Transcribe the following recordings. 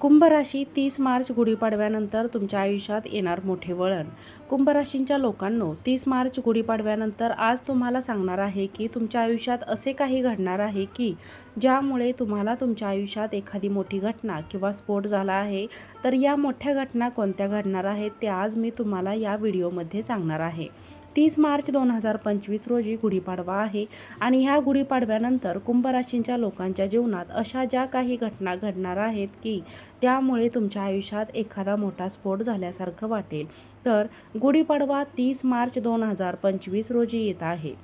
कुंभराशी तीस मार्च गुढीपाडव्यानंतर तुमच्या आयुष्यात येणार मोठे वळण. कुंभराशींच्या लोकांनो तीस मार्च गुढीपाडव्यानंतर आज तुम्हाला सांगणार आहे की तुमच्या आयुष्यात असे काही घडणार आहे की ज्यामुळे तुम्हाला तुमच्या आयुष्यात एखादी मोठी घटना किंवा स्फोट झाला आहे. तर या मोठ्या घटना कोणत्या घडणार आहेत ते आज मी तुम्हाला या व्हिडिओमध्ये सांगणार आहे. तीस मार्च दोन हजार पंचवीस रोजी गुढीपाडवा आहे. आणि ह्या गुढीपाडव्यानंतर कुंभराशींच्या लोकांच्या जीवनात अशा ज्या काही घटना घडणार आहेत की त्यामुळे तुमच्या आयुष्यात एखादा मोठा स्फोट झाल्यासारखं वाटेल. तर गुढीपाडवा तीस मार्च दोन हजार पंचवीस रोजी येत आहे.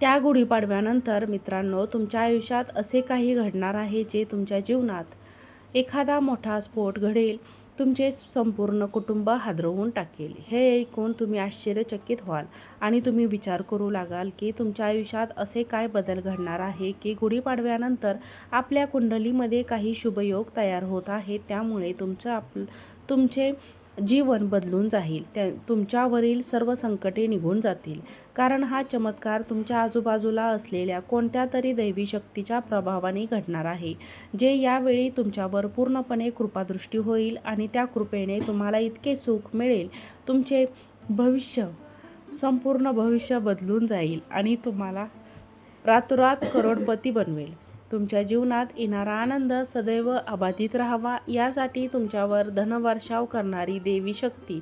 त्या गुढीपाडव्यानंतर मित्रांनो तुमच्या आयुष्यात असे काही घडणार आहे जे तुमच्या जीवनात एखादा मोठा स्फोट घडेल. तुमचे संपूर्ण कुटुंब हादरवून टाकेल. हे ऐकून तुम्ही आश्चर्यचकित व्हाल आणि तुम्ही विचार करू लागाल की तुमच्या आयुष्यात असे काय बदल घडणार आहे की गुढीपाडव्यानंतर आपल्या कुंडलीमध्ये काही शुभयोग तयार होत आहेत. त्यामुळे तुमचं आप तुमचे जीवन बदलून जाईल. त्या तुमच्यावरील सर्व संकटे निघून जातील. कारण हा चमत्कार तुमच्या आजूबाजूला असलेल्या कोणत्या तरी दैवी शक्तीच्या प्रभावाने घडणार आहे. जे यावेळी तुमच्यावर पूर्णपणे कृपादृष्टी होईल आणि त्या कृपेने तुम्हाला इतके सुख मिळेल. तुमचे भविष्य संपूर्ण भविष्य बदलून जाईल आणि तुम्हाला रातोरात करोडपती बनवेल. तुमच्या जीवनात येणारा आनंद सदैव अबाधित राहावा यासाठी तुमच्यावर धनवर्षाव करणारी देवी शक्ती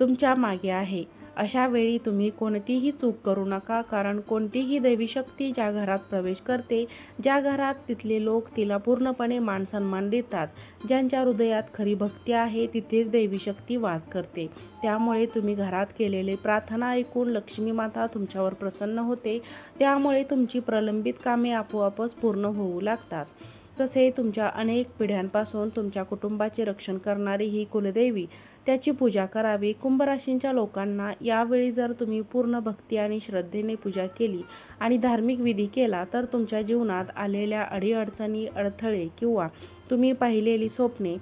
तुमच्या मागे आहे. अशा वेळी तुम्ही कोणतीही चूक करू नका कारण कोणतीही दैवी शक्ती ज्या घरात प्रवेश करते ज्या घरात तिथले लोक तिला पूर्णपणे मानसन्मान देतात. ज्यांच्या हृदयात खरी भक्ती आहे तिथेच दैवी शक्ती वास करते. त्यामुळे तुम्ही घरात केलेले प्रार्थना ऐकून लक्ष्मी माता तुमच्यावर प्रसन्न होते. त्यामुळे तुमची प्रलंबित कामे आपोआपच पूर्ण होऊ लागतात. तसे तुमच्या अनेक पिढ्यांपासून तुमच्या कुटुंबाचे रक्षण करणारी ही कुलदेवी त्याची पूजा करावी. कुंभराशींच्या लोकांना यावेळी जर तुम्ही पूर्ण भक्ती आणि श्रद्धेने पूजा केली आणि धार्मिक विधी केला तर तुमच्या जीवनात आलेल्या अडीअडचणी अडथळे किंवा तुम्ही पाहिलेली स्वप्ने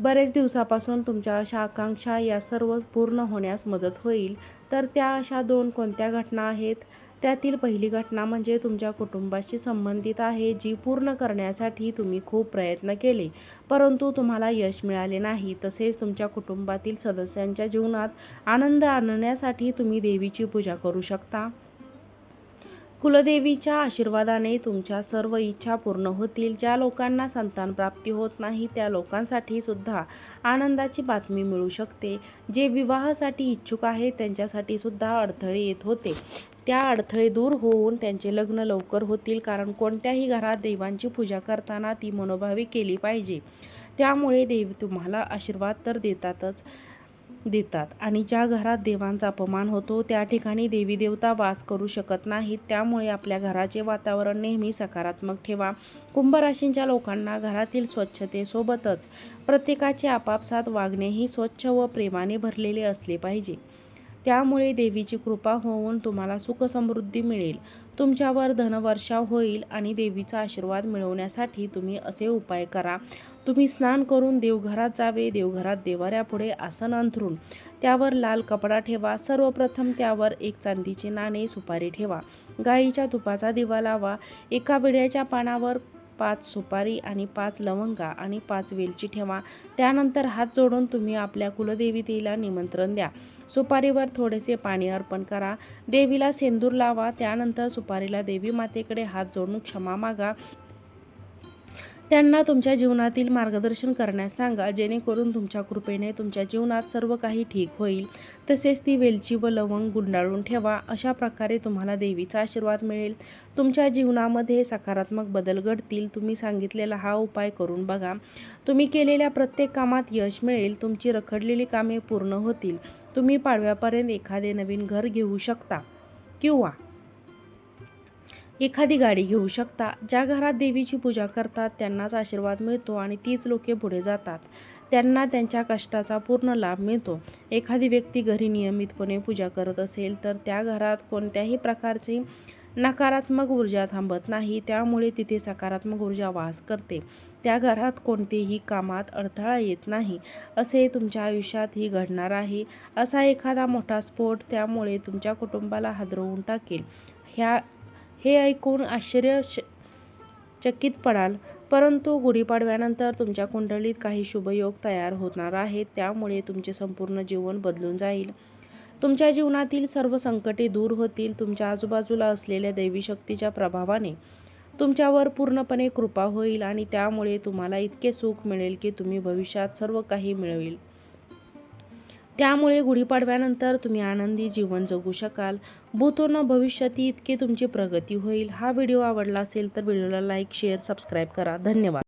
बरेच दिवसापासून तुमच्या अशा आकांक्षा या सर्व पूर्ण होण्यास मदत होईल. तर त्या अशा दोन कोणत्या घटना आहेत? त्यातील पहिली घटना म्हणजे तुमच्या कुटुंबाशी संबंधित आहे जी पूर्ण करण्यासाठी तुम्ही खूप प्रयत्न केले. परंतु तुम्हाला यश मिळाले नाही. तसेच तुमच्या कुटुंबातील सदस्यांच्या जीवनात आनंद आणण्यासाठी तुम्ही देवीची पूजा करू शकता. कुलदेवीच्या आशीर्वादाने तुमच्या सर्व इच्छा पूर्ण होतील. ज्या लोकांना संतान प्राप्ती होत नाही त्या लोकांसाठी सुद्धा आनंदाची बातमी मिळू शकते. जे विवाहासाठी इच्छुक आहेत त्यांच्यासाठी सुद्धा अडथळे येत होते. त्या अडथळे दूर होऊन त्यांचे लग्न लवकर होतील कारण कोणत्याही घरात देवांची पूजा करताना ती मनोभावी केली पाहिजे. त्यामुळे देव तुम्हाला आशीर्वाद तर देतातच देतात. आणि ज्या घरात देवांचा अपमान होतो त्या ठिकाणी देवी देवता वास करू शकत नाहीत. त्यामुळे आपल्या घराचे वातावरण नेहमी सकारात्मक ठेवा. कुंभराशींच्या लोकांना घरातील स्वच्छतेसोबतच प्रत्येकाचे आपापसात वागणेही स्वच्छ व प्रेमाने भरलेले असले पाहिजे. त्यामुळे देवीची कृपा होऊन तुम्हाला सुखसमृद्धी मिळेल. तुमच्यावर धनवर्षाव होईल आणि देवीचा आशीर्वाद मिळवण्यासाठी तुम्ही असे उपाय करा. तुम्ही स्नान करून देवघरात जावे देवघरात देवाऱ्यापुढे आसन अंथरून. त्यावर लाल कपडा ठेवा. सर्वप्रथम त्यावर एक चांदीचे नाणे सुपारी ठेवा. गाईच्या तुपाचा दिवा लावा. एका विड्याच्या पानावर पाच सुपारी आणि पाच लवंगा आणि पाच वेलची ठेवा. त्यानंतर हात जोडून तुम्ही आपल्या कुलदेवीतेला निमंत्रण द्या. सुपारीवर थोडेसे पाणी अर्पण करा. देवीला सेंदूर लावा. त्यानंतर सुपारीला देवी मातेकडे हात जोडून क्षमा मागा. त्यांना तुमच्या जीवनातील मार्गदर्शन करण्यास सांगा. जेणेकरून तुमच्या कृपेने तुमच्या जीवनात सर्व काही ठीक होईल. तसेच ती वेलची व लवंग गुंडाळून ठेवा. अशा प्रकारे तुम्हाला देवीचा आशीर्वाद मिळेल. तुमच्या जीवनामध्ये सकारात्मक बदल घडतील. तुम्ही सांगितलेला हा उपाय करून बघा. तुम्ही केलेल्या प्रत्येक कामात यश मिळेल. तुमची रखडलेली कामे पूर्ण होतील. तुम्ही पाडव्यापर्यंत एखादे नवीन घर घेऊ शकता किंवा एखादी गाडी घेऊ शकता. ज्या घरात देवीची पूजा करतात त्यांनाच आशीर्वाद मिळतो आणि तीच लोके पुढे जातात. त्यांना त्यांच्या कष्टाचा पूर्ण लाभ मिळतो. एखादी व्यक्ती घरी नियमितपणे पूजा करत असेल तर त्या घरात कोणत्याही प्रकारची नकारात्मक ऊर्जा थांबत नाही. त्यामुळे तिथे सकारात्मक ऊर्जा वास करते. त्या घरात कोणतेही कामात अडथळा येत नाही. असे तुमच्या आयुष्यातही घडणार आहे. असा एखादा मोठा स्फोट त्यामुळे तुमच्या कुटुंबाला हादरवून टाकेल. ह्या हे ऐकून आश्चर्य चकित पडाल. परंतु गुढीपाडव्यानंतर तुमच्या कुंडलीत काही शुभयोग तयार होणार आहेत. त्यामुळे तुमचे संपूर्ण जीवन बदलून जाईल. तुमच्या जीवनातील सर्व संकटे दूर होतील. तुमच्या आजूबाजूला असलेल्या दैवी शक्तीच्या प्रभावाने तुमच्यावर पूर्णपणे कृपा होईल आणि त्यामुळे तुम्हाला इतके सुख मिळेल की तुम्ही भविष्यात सर्व काही मिळवेल. त्यामुळे गुढीपाडव्यानंतर तुम्ही आनंदी जीवन जगू शकाल. भूतो भविष्यात इतकी तुमची प्रगती होईल. हा व्हिडिओ आवडला असेल तर व्हिडिओला लाईक शेअर सबस्क्राईब करा. धन्यवाद.